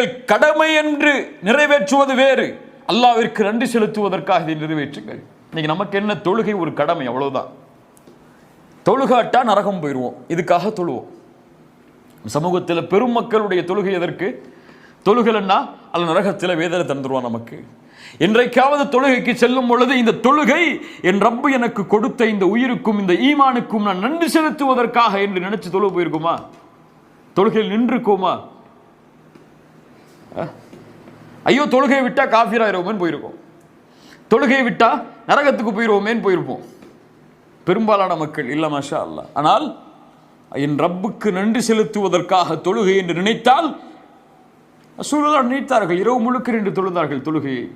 எங்கள் கடமை என்று நிறைவேற்றுவது வேறு. அல்லாவிற்கு நன்றி செலுத்துவதற்காக இதை நிறைவேற்றுங்கள். இன்னைக்கு நமக்கு என்ன? தொழுகை ஒரு கடமை அவ்வளவுதான். தொழுகாட்டா நரகம் போயிடுவோம் இதுக்காக தொழுவோம். சமூகத்தில் பெருமக்களுடைய தொழுகை எதற்கு? தொழுகலன்னா அல்ல நரகத்தில் வேதனை தந்துடுவான் நமக்கு. என்றைக்காவது தொழுகைக்கு செல்லும் பொழுது இந்த தொழுகை என் ரப்பு எனக்கு கொடுத்த இந்த உயிருக்கும் இந்த ஈமானுக்கும் நான் நன்றி செலுத்துவதற்காக என்று நினைச்சு தொழுக போயிருக்குமா? தொழுகையில் நின்றுக்குமா ஐயோ தொழுகையை விட்டால் காஃபிராயிருவோமேன்னு போயிருக்கோம். தொழுகையை விட்டால் நரகத்துக்கு போயிருவோமேன்னு போயிருப்போம். பெரும்பாலான மக்கள் இல்லை மாஷா அல்ல ஆனால் என் ரப்புக்கு நன்றி செலுத்துவதற்காக தொழுகை என்று நினைத்தால் சூழலாக நினைத்தார்கள் இரவு முழுக்க நின்று தொழுந்தார்கள் தொழுகையை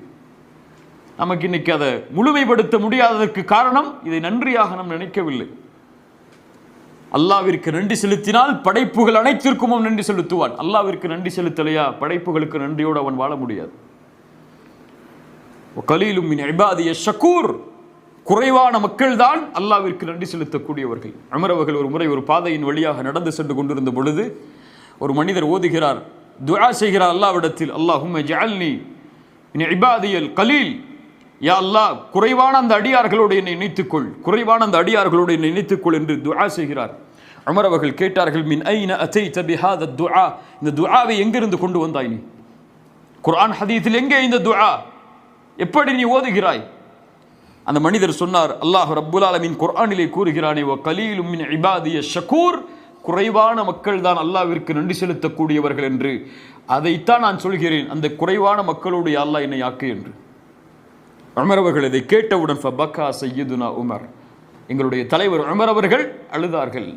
நமக்கு இன்னைக்கு அதை முழுமைப்படுத்த முடியாததற்கு காரணம் இதை நன்றியாக நாம் நினைக்கவில்லை. அல்லாவிற்கு நன்றி செலுத்தினால் படைப்புகள் அனைத்திற்கும் அவன் நன்றி செலுத்துவான். அல்லாவிற்கு நன்றி செலுத்தலையா? படைப்புகளுக்கு நன்றியோடு அவன் வாழ முடியாது. கலீலும் மின் இபாதிய ஷக்கூர் குறைவான மக்கள் தான் அல்லாவிற்கு நன்றி செலுத்தக்கூடியவர்கள். அமரவர்கள் ஒரு முறை ஒரு பாதையின் வழியாக நடந்து சென்று கொண்டிருந்த பொழுது ஒரு மனிதர் ஓதுகிறார். துஆ செய்கிறார் அல்லாவிடத்தில் அல்லாஹும் ஜஅல்னி இபாதியல் கலீல். யா அல்லாஹ் குறைவான அந்த அடியார்களோடு என்னை நினைத்துக்கொள் குறைவான அந்த அடியார்களோடு என்னை நினைத்துக்கொள் என்று துஆ செய்கிறார். அமர் அவர்கள் கேட்டார்கள் மின் ஐன அத்தை தபிஹாத துஆ? இந்த துஆவை எங்கிருந்து கொண்டு வந்தாய் நீ? குர்ஆன் ஹதீத்தில் எங்கே இந்த துஆ? எப்படி நீ ஓதுகிறாய்? அந்த மனிதர் சொன்னார் அல்லாஹ் ரப்புல் ஆலமின் குர்ஆனிலே கூறுகிறானே ஓ கலீலும் மின் இபாதிய ஷக்கூர் குறைவான மக்கள் தான் அல்லாவிற்கு நன்றி செலுத்தக்கூடியவர்கள் என்று. அதைத்தான் நான் சொல்கிறேன் அந்த குறைவான மக்களோடு அல்லாஹ் என்னை ஆக்கு என்று. உமர் அவர்கள் இதை கேட்டவுடன் ஃபபக்கா சையதுனா உமர். எங்களுடைய தலைவர் உமர் அவர்கள் அழுதார்கள்.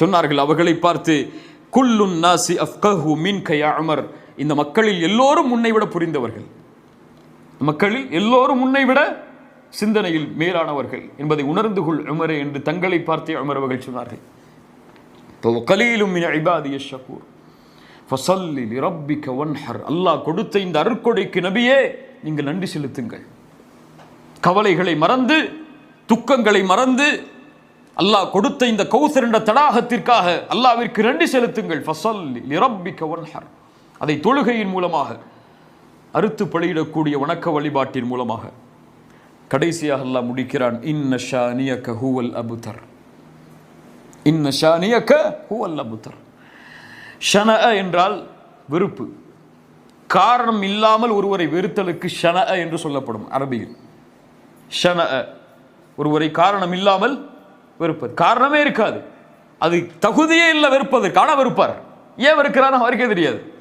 சொன்னார்கள் அவர்களை பார்த்து குல்லுன் நாசி அஃப்கஹு மின் கயா அமர் இந்த மக்களில் எல்லோரும் உன்னை விட புரிந்தவர்கள். மக்களில் எல்லோரும் உன்னை விட சிந்தனையில் மேலானவர்கள் என்பதை உணர்ந்து கொள் உமரே என்று தங்களை பார்த்தே உமர் அவர்கள் சொன்னார்கள். கலீலும் இபாதிய ஷக்கூர் ஃபசல்லி ரப்பிக்க ஒன்ஹர் அல்லாஹ் கொடுத்த இந்த அருக்கொடைக்கு நபியே நீங்கள் நன்றி செலுத்துங்கள். கவலைகளை மறந்து துக்கங்களை மறந்து அல்லாஹ் கொடுத்த இந்த கௌசர் என்ற தடாகத்திற்காக அல்லாவிற்கு நன்றி செலுத்துங்கள். ஃபசல்லி லிரப்பிக்க வன்ஹர். அதை தொழுகையின் மூலமாக அறுத்து பலியிடக்கூடிய வணக்க வழிபாட்டின் மூலமாக. கடைசியாக அல்லாஹ் முடிக்கிறான் இன்ன ஷானியக ஹூவல் அபுதர். இன்ன ஷானியக ஹூவல் அபுதர். ஷன என்றால் வெறுப்பு. காரணம் இல்லாமல் ஒருவரை வெறுத்தலுக்கு ஷன என்று சொல்லப்படும் அரபியில். ஷன ஒருவரை காரணம் இல்லாமல் வெறுப்பது. காரணமே இருக்காது. அது தகுதியே இல்லை வெறுப்பதற்கு. ஆனால் வெறுப்பார். ஏன் வெறுக்கிறான்னு அவருக்கே தெரியாது.